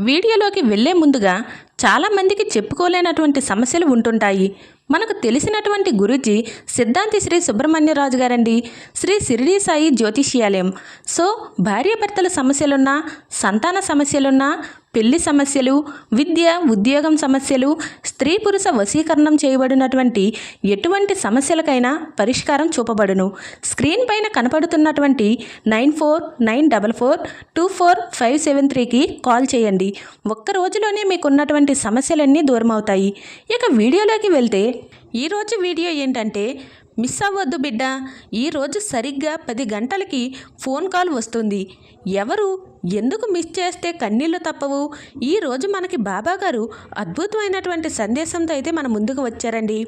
వీడియోలోకి వెళ్ళే ముందుగా చాలామందికి చెప్పుకోలేనటువంటి సమస్యలు ఉంటుంటాయి. మనకు తెలిసినటువంటి గురుజీ సిద్ధాంతి శ్రీ సుబ్రహ్మణ్యరాజు గారండి. శ్రీ సిరిడి సాయి జ్యోతిష్యాలయం. సో భార్యాభర్తల సమస్యలున్నా సంతాన సమస్యలున్నా పెళ్ళి సమస్యలు విద్య ఉద్యోగం సమస్యలు స్త్రీ పురుష వశీకరణం చేయబడినటువంటి ఎటువంటి సమస్యలకైనా పరిష్కారం చూపబడును. స్క్రీన్ పైన కనపడుతున్నటువంటి nine four nine double four two four five seven త్రీకి కాల్ చేయండి. ఒక్క రోజులోనే మీకున్నటువంటి సమస్యలన్నీ దూరమవుతాయి. ఇక వీడియోలోకి వెళ్తే ఈరోజు వీడియో ఏంటంటే మిస్ అవ్వద్దు బిడ్డ ఈరోజు సరిగ్గా పది గంటలకి ఫోన్ కాల్ వస్తుంది. ఎవరు? ఎందుకు మిస్ చేస్తే కన్నీళ్ళు తప్పవు? ఈరోజు మనకి బాబాగారు అద్భుతమైనటువంటి సందేశంతో అయితే మన ముందుకు వచ్చారండి.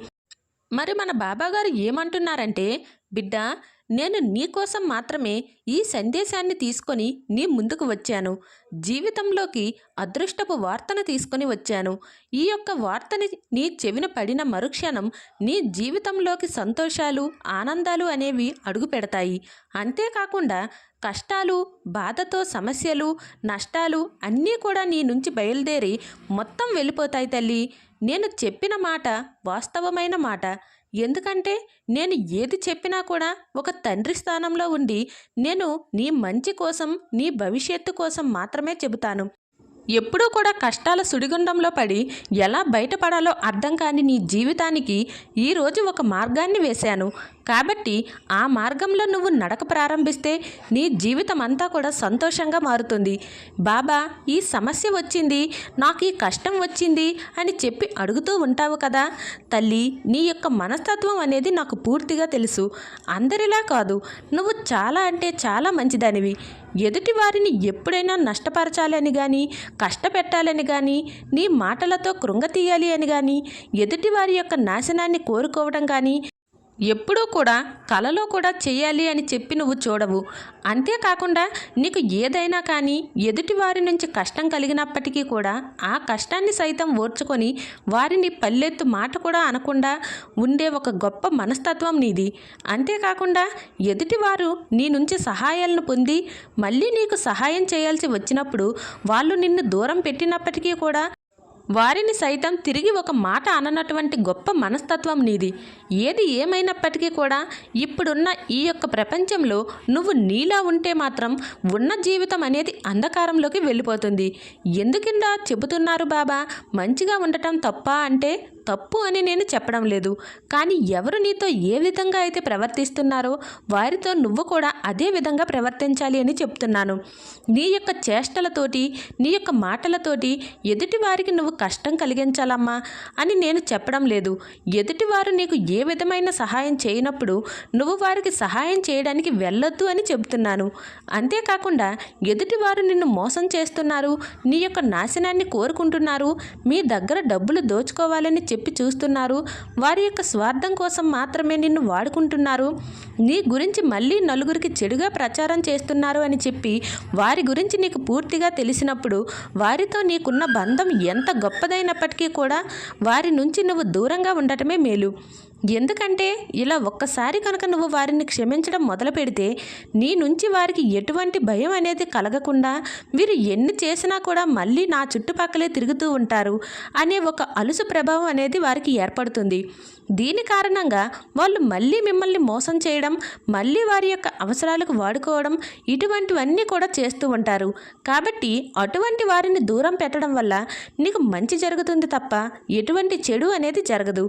మరి మన బాబాగారు ఏమంటున్నారంటే బిడ్డ నేను నీకోసం మాత్రమే ఈ సందేశాన్ని తీసుకొని నీ ముందుకు వచ్చాను. జీవితంలోకి అదృష్టపు వార్తను తీసుకొని వచ్చాను. ఈ యొక్క వార్తని నీ చెవిన పడిన మరుక్షణం నీ జీవితంలోకి సంతోషాలు ఆనందాలు అనేవి అడుగు పెడతాయి. అంతేకాకుండా కష్టాలు బాధతో సమస్యలు నష్టాలు అన్నీ కూడా నీ నుంచి బయలుదేరి మొత్తం వెళ్ళిపోతాయి తల్లి. నేను చెప్పిన మాట వాస్తవమైన మాట. ఎందుకంటే నేను ఏది చెప్పినా కూడా ఒక తండ్రి స్థానంలో ఉండి నేను నీ మంచి కోసం నీ భవిష్యత్తు కోసం మాత్రమే చెబుతాను. ఎప్పుడూ కూడా కష్టాల సుడిగుండంలో పడి ఎలా బయటపడాలో అర్థం కాని నీ జీవితానికి ఈరోజు ఒక మార్గాన్ని వేశాను. కాబట్టి ఆ మార్గంలో నువ్వు నడక ప్రారంభిస్తే నీ జీవితం అంతా కూడా సంతోషంగా మారుతుంది. బాబా ఈ సమస్య వచ్చింది నాకు ఈ కష్టం వచ్చింది అని చెప్పి అడుగుతూ ఉంటావు కదా. తల్లి నీ యొక్క మనస్తత్వం అనేది నాకు పూర్తిగా తెలుసు. అందరిలా కాదు నువ్వు చాలా అంటే చాలా మంచిదానివి. ఎదుటి వారిని ఎప్పుడైనా నష్టపరచాలని కానీ కష్టపెట్టాలని కానీ నీ మాటలతో కృంగతీయాలి అని కానీ ఎదుటి వారి యొక్క నాశనాన్ని కోరుకోవడం కానీ ఎప్పుడూ కూడా కలలో కూడా చేయాలి అని చెప్పి నువ్వు చూడవు. అంతేకాకుండా నీకు ఏదైనా కానీ ఎదుటి వారి నుంచి కష్టం కలిగినప్పటికీ కూడా ఆ కష్టాన్ని సైతం ఓర్చుకొని వారిని పల్లెత్తు మాట కూడా అనకుండా ఉండే ఒక గొప్ప మనస్తత్వం నీది. అంతేకాకుండా ఎదుటివారు నీ నుంచి సహాయాలను పొంది మళ్ళీ నీకు సహాయం చేయాల్సి వచ్చినప్పుడు వాళ్ళు నిన్ను దూరం పెట్టినప్పటికీ కూడా వారిని సైతం తిరిగి ఒక మాట అననటువంటి గొప్ప మనస్తత్వం నీది. ఏది ఏమైనప్పటికీ కూడా ఇప్పుడున్న ఈ యొక్క ప్రపంచంలో నువ్వు నీలా ఉంటే మాత్రం ఉన్న జీవితం అనేది అంధకారంలోకి వెళ్ళిపోతుంది. ఎందుకిందా చెబుతున్నారు బాబా? మంచిగా ఉండటం తప్ప అంటే తప్పు అని నేను చెప్పడం లేదు. కానీ ఎవరు నీతో ఏ విధంగా అయితే ప్రవర్తిస్తున్నారో వారితో నువ్వు కూడా అదే విధంగా ప్రవర్తించాలి అని చెప్తున్నాను. నీ యొక్క చేష్టలతోటి నీ యొక్క మాటలతోటి ఎదుటి వారికి నువ్వు కష్టం కలిగించాలమ్మా అని నేను చెప్పడం లేదు. ఎదుటివారు నీకు ఏ విధమైన సహాయం చేయనప్పుడు నువ్వు వారికి సహాయం చేయడానికి వెళ్ళొద్దు అని చెబుతున్నాను. అంతేకాకుండా ఎదుటివారు నిన్ను మోసం చేస్తున్నారు నీ యొక్క నాశనాన్ని కోరుకుంటున్నారు మీ దగ్గర డబ్బులు దోచుకోవాలని చెప్పి చెప్పి చూస్తున్నారు. వారి యొక్క స్వార్థం కోసం మాత్రమే నిన్ను వాడుకుంటున్నారు. నీ గురించి మళ్ళీ నలుగురికి చెడుగా ప్రచారం చేస్తున్నారు అని చెప్పి వారి గురించి నీకు పూర్తిగా తెలిసినప్పుడు వారితో నీకున్న బంధం ఎంత గొప్పదైనప్పటికీ కూడా వారి నుంచి నువ్వు దూరంగా ఉండటమే మేలు. ఎందుకంటే ఇలా ఒక్కసారి కనుక నువ్వు వారిని క్షమించడం మొదలు పెడితే నీ నుంచి వారికి ఎటువంటి భయం అనేది కలగకుండా వీరు ఎన్ని చేసినా కూడా మళ్ళీ నా చుట్టుపక్కలే తిరుగుతూ ఉంటారు అనే ఒక అలుసు ప్రభావం అనేది వారికి ఏర్పడుతుంది. దీని కారణంగా వాళ్ళు మళ్ళీ మిమ్మల్ని మోసం చేయడం మళ్ళీ వారి యొక్క అవసరాలకు వాడుకోవడం ఇటువంటివన్నీ కూడా చేస్తూ ఉంటారు. కాబట్టి అటువంటి వారిని దూరం పెట్టడం వల్ల నీకు మంచి జరుగుతుంది తప్ప ఎటువంటి చెడు అనేది జరగదు.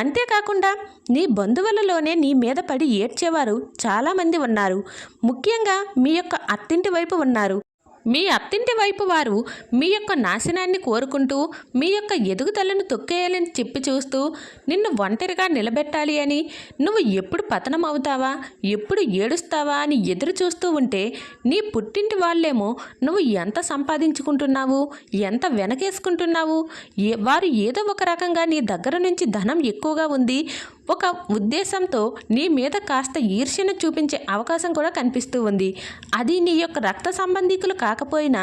అంతేకాకుండా నీ బంధువులలోనే నీ మీద పడి ఏడ్చేవారు చాలామంది ఉన్నారు. ముఖ్యంగా మీ యొక్క అత్తింటి వైపు ఉన్నారు. మీ అత్తింటి వైపు వారు మీ యొక్క నాశనాన్ని కోరుకుంటూ మీ యొక్క ఎదుగుదలను తొక్కేయాలని చెప్పి చూస్తూ నిన్ను ఒంటరిగా నిలబెట్టాలి అని నువ్వు ఎప్పుడు పతనం అవుతావా ఎప్పుడు ఏడుస్తావా అని ఎదురు చూస్తూ ఉంటే నీ పుట్టింటి వాళ్ళేమో నువ్వు ఎంత సంపాదించుకుంటున్నావు ఎంత వెనకేసుకుంటున్నావు ఏ వారు ఏదో ఒక రకంగా నీ దగ్గర నుంచి ధనం ఎక్కువగా ఉంది ఒక ఉద్దేశంతో నీ మీద కాస్త ఈర్ష్యను చూపించే అవకాశం కూడా కనిపిస్తూ ఉంది. అది నీ యొక్క రక్త సంబంధికులు కాకపోయినా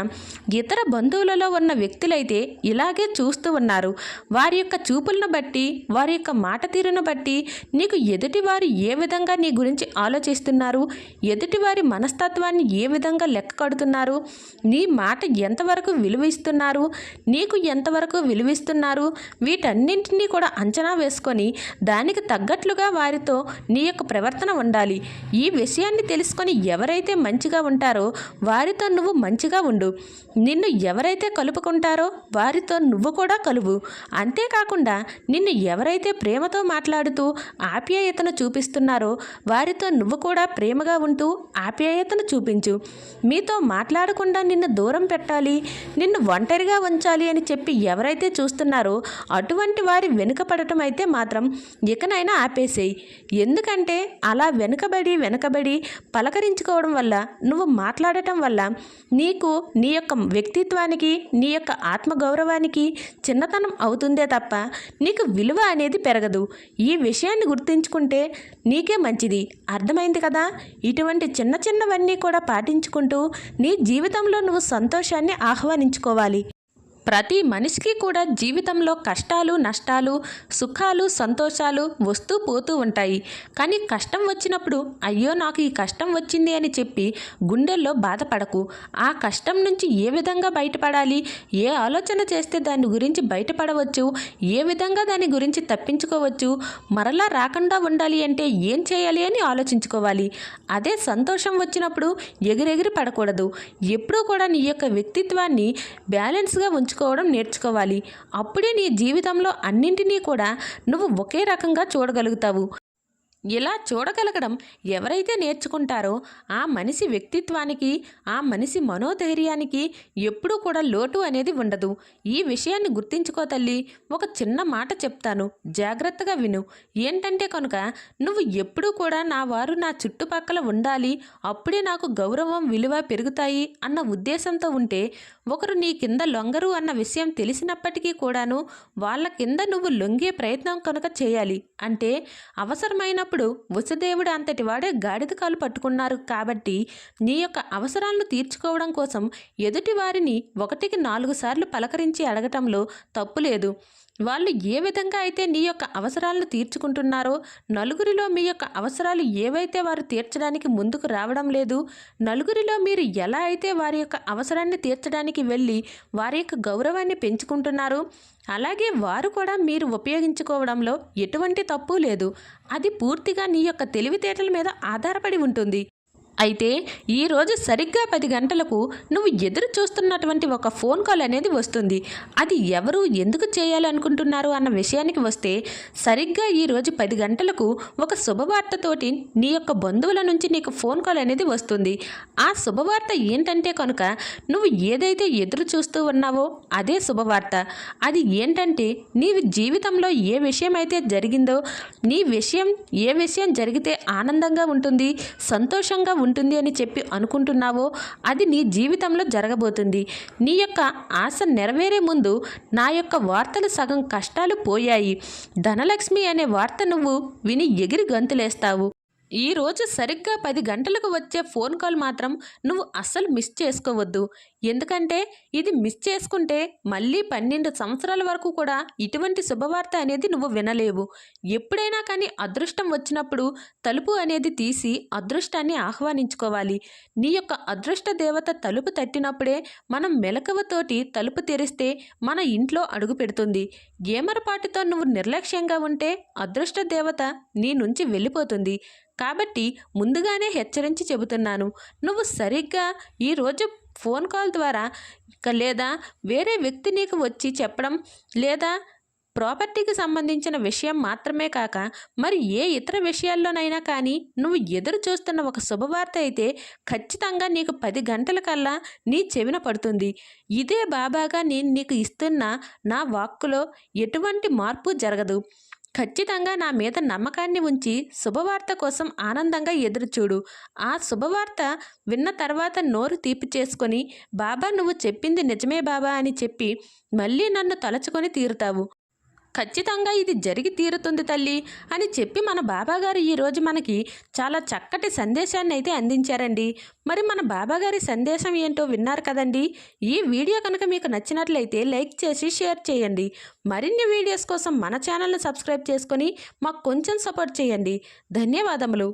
ఇతర బంధువులలో ఉన్న వ్యక్తులైతే ఇలాగే చూస్తూ ఉన్నారు. వారి యొక్క చూపులను బట్టి వారి యొక్క మాట తీరును బట్టి నీకు ఎదుటివారు ఏ విధంగా నీ గురించి ఆలోచిస్తున్నారు? ఎదుటివారి మనస్తత్వాన్ని ఏ విధంగా లెక్క కడుతున్నారు? నీ మాట ఎంతవరకు విలువిస్తున్నారు నీకు ఎంతవరకు విలువిస్తున్నారు? వీటన్నింటినీ కూడా అంచనా వేసుకొని దానికి తగ్గట్లుగా వారితో నీ యొక్క ప్రవర్తన ఉండాలి. ఈ విషయాన్ని తెలుసుకొని ఎవరైతే మంచిగా ఉంటారో వారితో నువ్వు మంచిగా ఉండు. నిన్ను ఎవరైతే కలుపుకుంటారో వారితో నువ్వు కూడా కలువు. అంతేకాకుండా నిన్ను ఎవరైతే ప్రేమతో మాట్లాడుతూ ఆప్యాయతను చూపిస్తున్నారో వారితో నువ్వు కూడా ప్రేమగా ఉంటూ ఆప్యాయతను చూపించు. మీతో మాట్లాడకుండా నిన్ను దూరం పెట్టాలి నిన్ను ఒంటరిగా ఉంచాలి అని చెప్పి ఎవరైతే చూస్తున్నారో అటువంటి వారి వెనుకపడటం అయితే మాత్రం ఇకనైనా ఆపేసేయి. ఎందుకంటే అలా వెనుకబడి వెనుకబడి పలకరించుకోవడం వల్ల నువ్వు మాట్లాడటం వల్ల నీకు నీ యొక్క వ్యక్తిత్వానికి నీ యొక్క ఆత్మగౌరవానికి చిన్నతనం అవుతుందే తప్ప నీకు విలువ అనేది పెరగదు. ఈ విషయాన్ని గుర్తుంచుకుంటే నీకే మంచిది. అర్థమైంది కదా? ఇటువంటి చిన్న చిన్నవన్నీ కూడా పాటించుకుంటూ నీ జీవితంలో నువ్వు సంతోషాన్ని ఆహ్వానించుకోవాలి. ప్రతి మనిషికి కూడా జీవితంలో కష్టాలు నష్టాలు సుఖాలు సంతోషాలు వస్తూ పోతూ ఉంటాయి. కానీ కష్టం వచ్చినప్పుడు అయ్యో నాకు ఈ కష్టం వచ్చింది అని చెప్పి గుండెల్లో బాధపడకు. ఆ కష్టం నుంచి ఏ విధంగా బయటపడాలి? ఏ ఆలోచన చేస్తే దాని గురించి బయటపడవచ్చు? ఏ విధంగా దాని గురించి తప్పించుకోవచ్చు? మరలా రాకుండా ఉండాలి అంటే ఏం చేయాలి అని ఆలోచించుకోవాలి. అదే సంతోషం వచ్చినప్పుడు ఎగిరెగిరి పడకూడదు. ఎప్పుడూ కూడా నీ యొక్క వ్యక్తిత్వాన్ని బ్యాలెన్స్గా పంచుకోవడం నేర్చుకోవాలి. అప్పుడే నీ జీవితంలో అన్నింటినీ కూడా నువ్వు ఒకే రకంగా చూడగలుగుతావు. ఇలా చూడగలగడం ఎవరైతే నేర్చుకుంటారో ఆ మనిషి వ్యక్తిత్వానికి ఆ మనిషి మనోధైర్యానికి ఎప్పుడూ కూడా లోటు అనేది ఉండదు. ఈ విషయాన్ని గుర్తించుకో తల్లి. ఒక చిన్న మాట చెప్తాను. జాగ్రత్తగా విను. ఏంటంటే కనుక నువ్వు ఎప్పుడూ కూడా నా వారు నా చుట్టుపక్కల ఉండాలి. అప్పుడే నాకు గౌరవం విలువ పెరుగుతాయి అన్న ఉద్దేశంతో ఉంటే ఒకరు నీ కింద లొంగరు అన్న విషయం తెలిసినప్పటికీ కూడాను వాళ్ళ కింద నువ్వు లొంగే ప్రయత్నం కనుక చేయాలి. అంటే అవసరమైన అవసరమైనప్పుడు వసుదేవుడు అంతటి వాడే గాడిద కాలు పట్టుకున్నారు కాబట్టి నీ యొక్క అవసరాలను తీర్చుకోవడం కోసం ఎదుటి వారిని ఒకటికి నాలుగు సార్లు పలకరించి అడగటంలో తప్పు లేదు. వాళ్ళు ఏ విధంగా అయితే నీ యొక్క అవసరాలను తీర్చుకుంటున్నారో నలుగురిలో మీ యొక్క అవసరాలు ఏవైతే వారు తీర్చడానికి ముందుకు రావడం లేదు నలుగురిలో మీరు ఎలా అయితే వారి యొక్క అవసరాన్ని తీర్చడానికి వెళ్ళి వారి యొక్క గౌరవాన్ని పెంచుకుంటున్నారు అలాగే వారు కూడా మీరు ఉపయోగించుకోవడంలో ఎటువంటి తప్పు లేదు. అది పూర్తిగా నీ యొక్క తెలివితేటల మీద ఆధారపడి ఉంటుంది. అయితే ఈరోజు సరిగ్గా పది గంటలకు నువ్వు ఎదురు చూస్తున్నటువంటి ఒక ఫోన్ కాల్ అనేది వస్తుంది. అది ఎవరు ఎందుకు చేయాలనుకుంటున్నారు అన్న విషయానికి వస్తే సరిగ్గా ఈరోజు పది గంటలకు ఒక శుభవార్తతోటి నీ యొక్క బంధువుల నుంచి నీకు ఫోన్ కాల్ అనేది వస్తుంది. ఆ శుభవార్త ఏంటంటే కనుక నువ్వు ఏదైతే ఎదురు చూస్తూ ఉన్నావో అదే శుభవార్త. అది ఏంటంటే నీవు జీవితంలో ఏ విషయం అయితే జరిగిందో నీ విషయం ఏ విషయం జరిగితే ఆనందంగా ఉంటుంది సంతోషంగా ఉంటుంది ఉంటుంది అని చెప్పి అనుకుంటున్నావో అది నీ జీవితంలో జరగబోతుంది. నీ యొక్క ఆశ నెరవేరే ముందు నా యొక్క వార్తలు సగం కష్టాలు పోయాయి. ధనలక్ష్మి అనే వార్త నువ్వు విని ఎగిరి గంతులేస్తావు. ఈరోజు సరిగ్గా పది గంటలకు వచ్చే ఫోన్ కాల్ మాత్రం నువ్వు అస్సలు మిస్ చేసుకోవద్దు. ఎందుకంటే ఇది మిస్ చేసుకుంటే మళ్ళీ పన్నెండు సంవత్సరాల వరకు కూడా ఇటువంటి శుభవార్త అనేది నువ్వు వినలేవు. ఎప్పుడైనా కానీ అదృష్టం వచ్చినప్పుడు తలుపు అనేది తీసి అదృష్టాన్ని ఆహ్వానించుకోవాలి. నీ యొక్క అదృష్ట దేవత తలుపు తట్టినప్పుడే మనం మెలకువతోటి తలుపు తెరిస్తే మన ఇంట్లో అడుగు పెడుతుంది. ఏమరపాటుతో నువ్వు నిర్లక్ష్యంగా ఉంటే అదృష్ట దేవత నీ నుంచి వెళ్ళిపోతుంది. కాబట్టి ముందుగానే హెచ్చరించి చెబుతున్నాను. నువ్వు సరిగ్గా ఈరోజు ఫోన్ కాల్ ద్వారా లేదా వేరే వ్యక్తి నీకు వచ్చి చెప్పడం లేదా ప్రాపర్టీకి సంబంధించిన విషయం మాత్రమే కాక మరి ఏ ఇతర విషయాల్లోనైనా కానీ నువ్వు ఎదురు చూస్తున్న ఒక శుభవార్త అయితే ఖచ్చితంగా నీకు పది గంటల కల్లా నీ చెవిన పడుతుంది. ఇదే బాబాగా నేను నీకు ఇస్తున్న నా వాక్కులో ఎటువంటి మార్పు జరగదు. ఖచ్చితంగా నా మీద నమ్మకాన్ని ఉంచి శుభవార్త కోసం ఆనందంగా ఎదురుచూడు. ఆ శుభవార్త విన్న తర్వాత నోరు తీపి చేసుకొని బాబా నువ్వు చెప్పింది నిజమే బాబా అని చెప్పి మళ్ళీ నన్ను తలచుకొని తీరుతావు. ఖచ్చితంగా ఇది జరిగి తీరుతుంది తల్లి అని చెప్పి మన బాబాగారు ఈరోజు మనకి చాలా చక్కటి సందేశాన్ని అయితే అందించారండి. మరి మన బాబాగారి సందేశం ఏంటో విన్నారు కదండి? ఈ వీడియో కనుక మీకు నచ్చినట్లయితే లైక్ చేసి షేర్ చేయండి. మరిన్ని వీడియోస్ కోసం మన ఛానల్ని సబ్స్క్రైబ్ చేసుకొని మాకు కొంచెం సపోర్ట్ చేయండి. ధన్యవాదములు.